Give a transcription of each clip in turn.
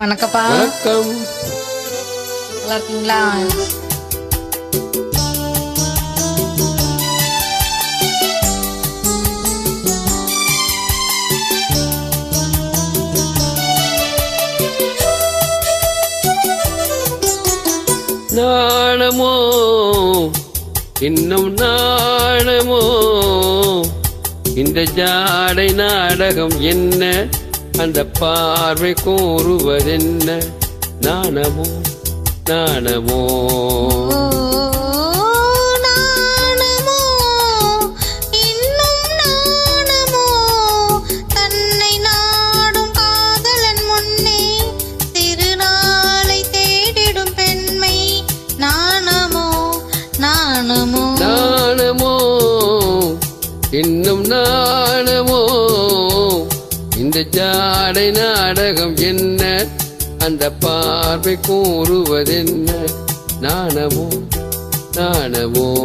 வணக்கப்பா வணக்கம். நல்லா இருக்கீங்களா நாணமோ இன்னும் நாணமோ. இந்த ஜாடை நாடகம் என்ன? அந்த பார்வை கூறுவதென்ன? நாணமோ? நாணமோ? நாணமோ, இன்னும் நாணமோ, இந்த ஜாடை நாடகம் என்ன? அந்த பார்வை கூறுவதென்ன? நாணமோ? நாணமோ?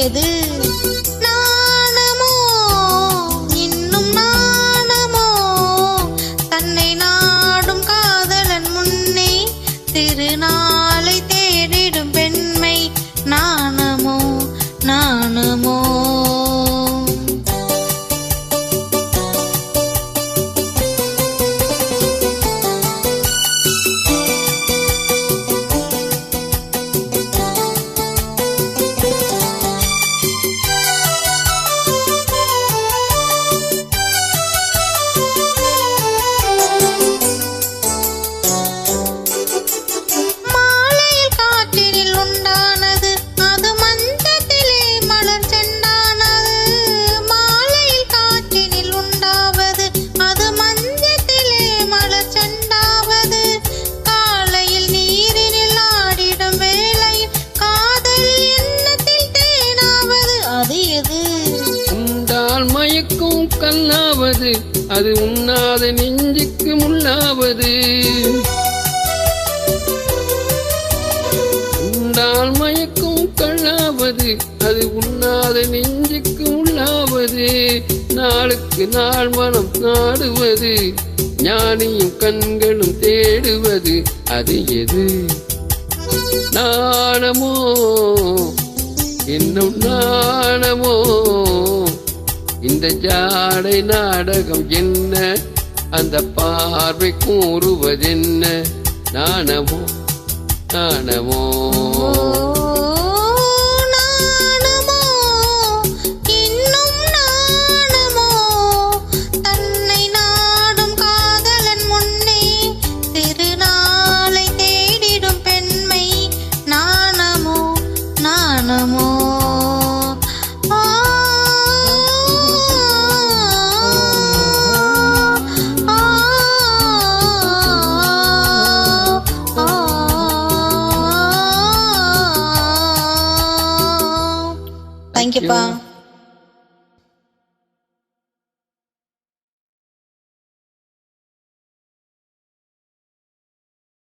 எது கண்ணாவது அது உண்ணாத நெஞ்சுக்கு முள்ளாவது உண்டால் மயக்கும் கண்ணாவது அது உண்ணாத நெஞ்சுக்கு உள்ளாவது. நாளுக்கு நாள் மனம் நாடுவது ஞானியும் கண்களும் தேடுவது அது எது? நாணமோ இன்னும் நாணமோ? இந்த ஜாடை நாடகம் என்ன? அந்த பார்வை கூறுவதென்ன? நாணமோ? நாணமோ? pas.